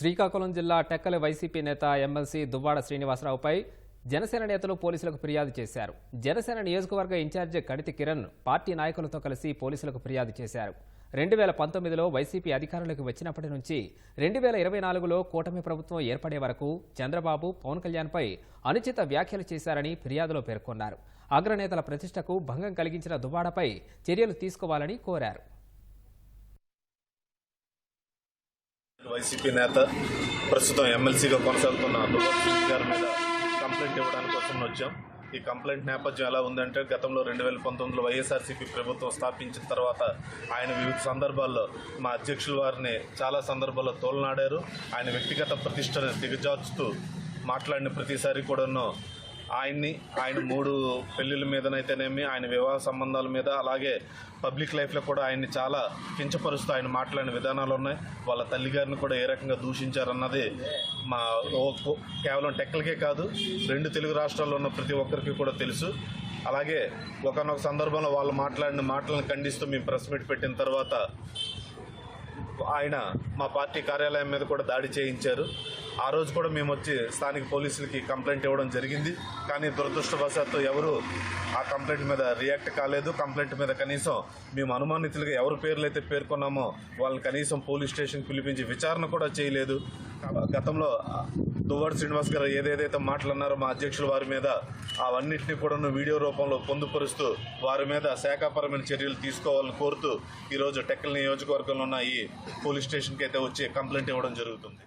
శ్రీకాకుళం జిల్లా టెక్కలి వైసీపీ నేత ఎమ్మెల్సీ దువ్వాడ శ్రీనివాసరావుపై జనసేన నేతలు పోలీసులకు ఫిర్యాదు చేశారు. జనసేన నియోజకవర్గ ఇన్ఛార్జి కడితి కిరణ్ పార్టీ నాయకులతో కలిసి పోలీసులకు ఫిర్యాదు చేశారు. రెండు వేల పంతొమ్మిదిలో వైసీపీ అధికారంలోకి వచ్చినప్పటి నుంచి రెండు వేల ఇరవై నాలుగులో కూటమి ప్రభుత్వం ఏర్పడే వరకు చంద్రబాబు పవన్ కళ్యాణ్పై అనుచిత వ్యాఖ్యలు చేశారని ఫిర్యాదులో పేర్కొన్నారు. అగ్రనేతల ప్రతిష్టకు భంగం కలిగించిన దువ్వాడపై చర్యలు తీసుకోవాలని కోరారు. వైసీపీ నేత ప్రస్తుతం ఎమ్మెల్సీగా కొనసాగుతున్న దువ్వాడ గారి మీద కంప్లైంట్ ఇవ్వడానికి కోసం వచ్చాం. ఈ కంప్లైంట్ నేపథ్యం ఎలా ఉందంటే గతంలో రెండు వేల పంతొమ్మిదిలో వైఎస్ఆర్సీపీ ప్రభుత్వం స్థాపించిన తర్వాత ఆయన వివిధ సందర్భాల్లో మా అధ్యక్షుల వారిని చాలా సందర్భాల్లో తోలనాడారు. ఆయన వ్యక్తిగత ప్రతిష్టను దిగజార్చుతూ మాట్లాడిన ప్రతిసారి కూడాను ఆయన్ని ఆయన మూడు పెళ్ళిళ్ళ మీదనైతేనేమి ఆయన వివాహ సంబంధాల మీద అలాగే పబ్లిక్ లైఫ్లో కూడా ఆయన్ని చాలా కించపరుస్తూ ఆయన మాట్లాడిన విధానాలు ఉన్నాయి. వాళ్ళ తల్లిగారిని కూడా ఏ రకంగా దూషించారన్నది మా కేవలం టెక్కలకే కాదు రెండు తెలుగు రాష్ట్రాల్లో ఉన్న ప్రతి ఒక్కరికి కూడా తెలుసు. అలాగే ఒకనొక సందర్భంలో వాళ్ళు మాట్లాడిన మాటలను ఖండిస్తూ మేము ప్రెస్ మీట్ పెట్టిన తర్వాత ఆయన మా పార్టీ కార్యాలయం మీద కూడా దాడి చేయించారు. ఆ రోజు కూడా మేము వచ్చి స్థానిక పోలీసులకి కంప్లైంట్ ఇవ్వడం జరిగింది. కానీ దురదృష్టవశాత్తు ఎవరు ఆ కంప్లైంట్ మీద రియాక్ట్ కాలేదు. కంప్లైంట్ మీద కనీసం మేము అనుమానితులుగా ఎవరి పేర్లు అయితే పేర్కొన్నామో వాళ్ళని కనీసం పోలీస్ స్టేషన్ పిలిపించి విచారణ కూడా చేయలేదు. గతంలో దువ్వాడు శ్రీనివాస్ గారు ఏదేదైతే మాట్లాడినారో మా అధ్యక్షుల వారి మీద అవన్నింటినీ కూడా వీడియో రూపంలో పొందుపరుస్తూ వారి మీద శాఖాపరమైన చర్యలు తీసుకోవాలని కోరుతూ ఈరోజు టెక్కల్ నియోజకవర్గంలో ఉన్న ఈ పోలీస్ స్టేషన్కి అయితే వచ్చి కంప్లైంట్ ఇవ్వడం జరుగుతుంది.